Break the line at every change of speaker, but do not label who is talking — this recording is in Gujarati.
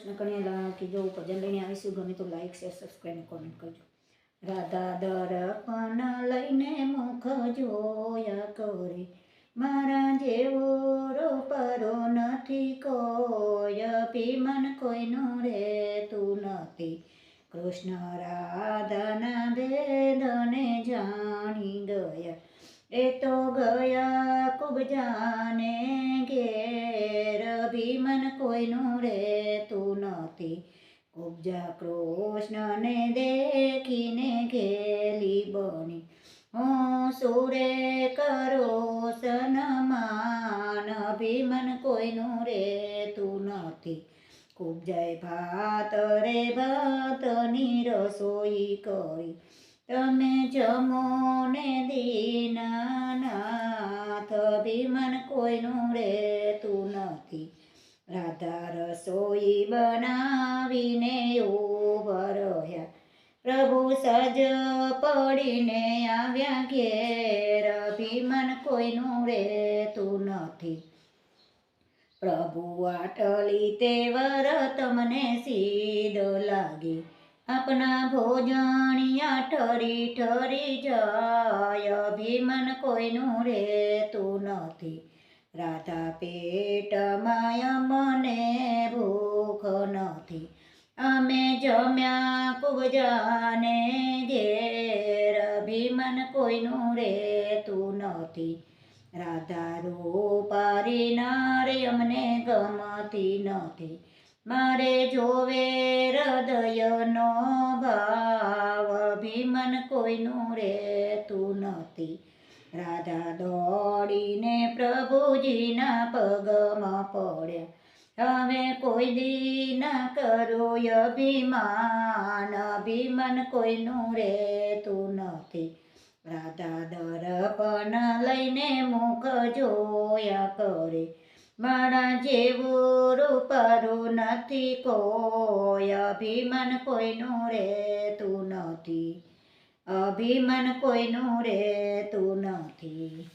કૃષ્ણ કન્યાલાલથી જો ભજન લઈને આવીશું, ગમે તો લાઈક શેર સબસ્ક્રાઈબ કોમેન્ટ કરજો. રાધા દર્પણ લઈને મુખ જોયા કરે. મારા જેવો રોપરો નથી કોઈ, અભિમાન કોઈનું રહેતું નથી. કૃષ્ણ રાધાના વેદને જાણી ગયા. એ તો ગયા કુબજાને ઘેર, અભિમાન કોઈનું નથી કુબજા કૃષ્ણને દેખીને ઘેલી બની. હું સુરે કરો સનમાન ભીમન કોઈનું રહેતું નથી. કુબજાય ભાત રે ભાતની રસોઈ કરી. તમે જમો ને દીનાનાથ ભીમન કોઈનું રહેતું નથી. રાધા રસોઈ બનાવીને ઊભા રહ્યા. પ્રભુ સજ પડીને આવ્યા ઘેર. અભિમાન કોઈનું રહેતું નથી. પ્રભુ આટલી તે વર તમને સીધ લાગે. આપના ભોજણિયા ઠરી ઠરી જાય. અભિમાન કોઈનું રહેતું નથી. રાધા પેટમાં મને ભૂખ નથી. અમે જમ્યા કુબજાને ઘેર. અભિમન કોઈનું રહેતું નથી. રાધા રૂપારી નારે અમને ગમતી નથી. મારે જોવે હૃદયનો ભાવ. અભિમન કોઈનું રહેતું નથી. રાધા દોડીને પ્રભુજીના પગમાં પડ્યા. હવે કોઈ દી ન કરો અભિમાન અભિમાન કોઈનું રહેતું નથી. રાધા દર્પણ લઈને મુખ જોયા કરે. મારા જેવું રૂપરું નથી કોઈ, અભિમાન કોઈનું રહેતું નથી. અભિમાન કોઈનું રહેતું નથી.